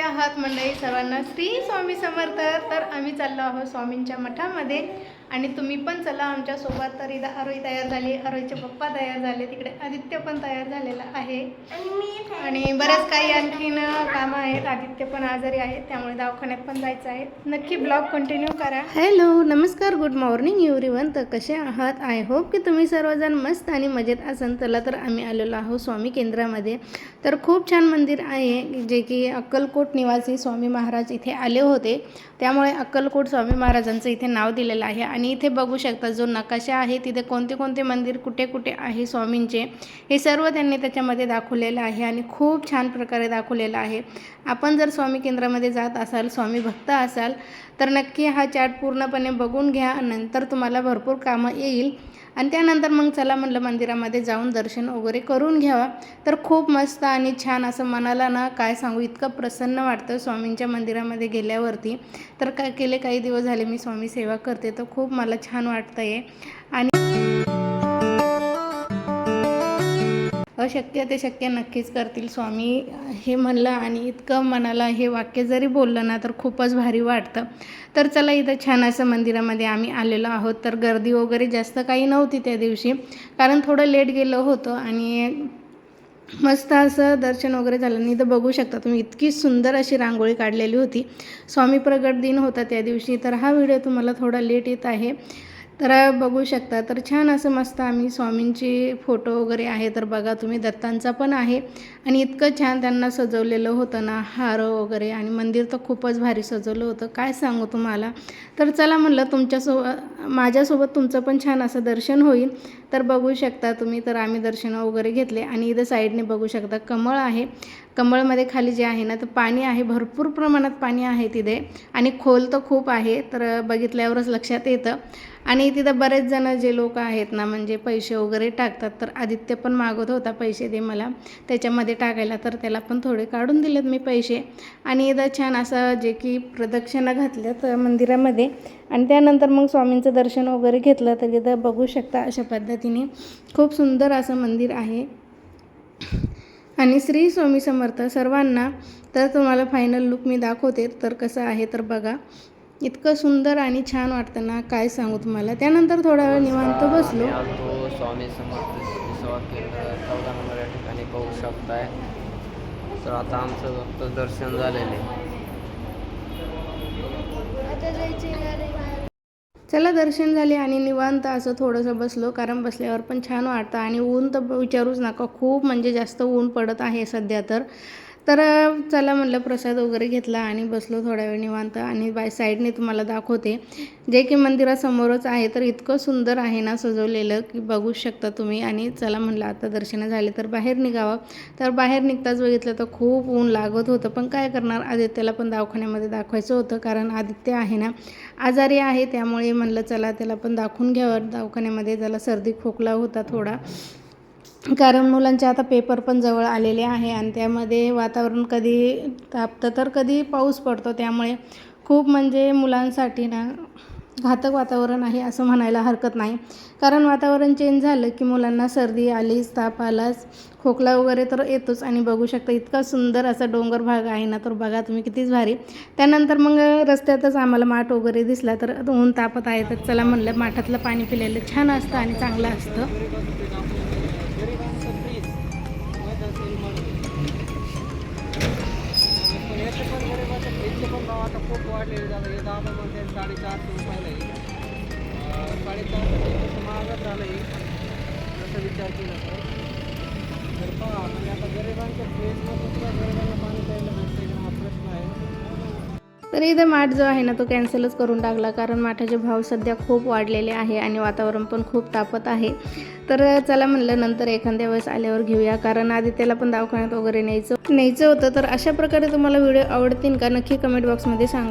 कसे आहात मंडळी सर्वांना श्री स्वामी समर्थ. तर आम्ही चाललो आहोत स्वामींच्या मठामध्ये. आणि तुम्ही पण चला आमच्यासोबत तर इथं आरोही तयार झाली आरोहीचे पप्पा तयार झाले तिकडे आदित्य पण तयार झालेला आहे. आणि बरंच काही आणखीन कामं आहेत. आदित्य पण आजारी आहेत त्यामुळे दवाखान्यात पण जायचं आहे. नक्की ब्लॉग कंटिन्यू करा. हॅलो नमस्कार गुड मॉर्निंग एव्हरीवन. तर कसे आहात? आय होप की तुम्ही सर्वजण मस्त आणि मजेत असाल चला तर आम्ही आलेलो आहोत स्वामी केंद्रामध्ये. तर खूप छान मंदिर आहे जे की अक्कलकोट निवासी स्वामी महाराज इथे आले होते. त्यामुळे अक्कलकोट स्वामी महाराजांचं इथे नाव दिलेलं आहे. आणि इथे बघू शकता जो नकाशा आहे तिथे कोणते कोणते मंदिर कुठे कुठे आहे स्वामींचे हे सर्व त्यांनी त्याच्यामध्ये दाखवलेलं आहे आणि खूप छान प्रकारे दाखवलेलं आहे. आपण जर स्वामी केंद्रामध्ये जात असाल स्वामी भक्त असाल तर नक्की हा चार्ट पूर्णपणे बघून घ्या नंतर तुम्हाला भरपूर कामं येईल. आणि त्यानंतर मग चला म्हणलं मंदिरामध्ये जाऊन दर्शन वगैरे करून घ्यावा. तर खूप मस्त आणि छान असं मनाला ना काय सांगू इतकं प्रसन्न वाटतं स्वामींच्या मंदिरामध्ये गेल्यावरती. तर काय केले काही दिवस झाले मी स्वामी सेवा करते तर खूप मला छान वाटतं आहे आणि अशक्य ते शक्य नक्कीच करतील. स्वामी हे म्हणलं आणि इतकं मनाला हे वाक्य जरी बोललं ना तर खूपच भारी वाटतं. तर चला इथं छान असं मंदिरामध्ये आम्ही आलेलो आहोत. तर गर्दी वगैरे जास्त काही नव्हती त्या दिवशी. कारण थोडं लेट गेलं होतं आणि मस्त असं दर्शन वगैरे झालं. नाही तर बघू शकता तुम्ही इतकी सुंदर अशी रांगोळी काढलेली होती. स्वामी प्रगट दिन होता त्या दिवशी. तर हा व्हिडिओ तुम्हाला थोडा लेट येत आहे. तर बघू शकता तर छान असं मस्त आम्ही स्वामींची फोटो वगैरे आहे. तर बघा तुम्ही दत्तांचा पण आहे. आणि इतकं छान त्यांना सजवलेलं होतं ना हार वगैरे. आणि मंदिर तर खूपच भारी सजवलं होतं. काय सांगू तुम्हाला? तर चला म्हणलं तुमच्यासोबत माझ्यासोबत तुमचं पण छान असं दर्शन होईल. तर बघू शकता तुम्ही तर आम्ही दर्शनं वगैरे घेतले. आणि इथं साईडने बघू शकता कमळ आहे. कमळमध्ये खाली जे आहे ना तर पाणी आहे भरपूर प्रमाणात पाणी आहे तिथे. आणि खोल तर खूप आहे तर बघितल्यावरच लक्षात येतं. आणि तिथं बरेच जण जे लोक आहेत ना म्हणजे पैसे वगैरे टाकतात तर आदित्य पण मागत होता पैसे दे मला. त्याच्यामध्ये टाकायला तर त्याला पण थोडे काढून दिलेत मी पैसे. आणि इथं छान असं जे की प्रदक्षिणा घातल्यात मंदिरामध्ये. आणि त्यानंतर मग स्वामींचं दर्शन वगैरे घेतलं तर इथं बघू शकता अशा पद्धतीने. खूप सुंदर असं मंदिर आहे. आणि श्री स्वामी समर्थ सर्वांना तर तुम्हाला फायनल लुक मी दाखवते तर कसं आहे तर बघा. इतकं सुंदर आणि छान वाटतं ना काय सांगू तुम्हाला. त्यानंतर थोडा वेळ निवांत बसलो. स्वामी समर्थ सेवा केंद्र चौदा नंबर या ठिकाणी पाहू शकताय. तर आता आमचं फक्त दर्शन झालेलं आहे. चला दर्शन झाले आणि निवांत असं थोडंसं बसलो. कारण बसल्यावर पण छान वाटतं आणि ऊन तर विचारूच नका. खूप म्हणजे जास्त ऊन पडत आहे सध्या तर. तर चला म्हणलं प्रसाद वगैरे घेतला आणि बसलो थोड्या वेळ निवांत आणि बाय साईडने तुम्हाला दाखवते. जे की मंदिरासमोरच आहे तर इतकं सुंदर आहे ना सजवलेलं की बघू शकता तुम्ही. आणि चला म्हटलं आता दर्शनं झाले तर बाहेर निघावं. तर बाहेर निघताच बघितलं तर खूप ऊन लागत होतं. पण काय करणार? आदित्यला पण दवाखान्यामध्ये दाखवायचं होतं कारण आदित्य आहे ना आजारी आहे. त्यामुळे म्हणलं चला त्याला पण दाखवून घ्यावं. दवाखान्यामध्ये त्याला सर्दी खोकला होता थोडा. कारण मुलांचे आता पेपर पण जवळ आलेले आहे आणि त्यामध्ये वातावरण कधी तापतं तर कधी पाऊस पडतो. त्यामुळे खूप म्हणजे मुलांसाठी ना घातक वातावरण आहे असं म्हणायला हरकत नाही. कारण वातावरण चेंज झालं की मुलांना सर्दी आलीच ताप आलाच खोकला वगैरे तर येतोच आणि बघू शकता इतका सुंदर असा डोंगर भाग आहे ना तर बघा तुम्ही कितीच भारी. त्यानंतर मग रस्त्यातच आम्हाला माठ वगैरे दिसला तर ऊन तापत आहे. तर चला म्हणलं माठातलं पाणी पिलेलं छान असतं आणि चांगलं असतं. याचे पण पण भाव आता खूप वाढलेले झालं हे दादा म्हणते साडेचारशे रुपयाला आहे साडेचारशे तसं महागच झालं आहे जसं विचार केला तर. पहा म्हणजे आता गरिबांच्या फेसमध्ये सुद्धा गरिबांना पाणी प्यायला तर इथं माठ जो आहे ना तो कॅन्सलच करून टाकला. कारण माठाचे भाव सध्या खूप वाढलेले आहे आणि वातावरण पण खूप तापत आहे. तर चला म्हणलं नंतर एखाद्या वेळेस आल्यावर घेऊया. कारण आधी त्याला पण दवाखान्यात वगैरे न्यायचं न्यायचं होतं. तर अशा प्रकारे तुम्हाला व्हिडिओ आवडतील का? नक्की कमेंट बॉक्समध्ये सांगा.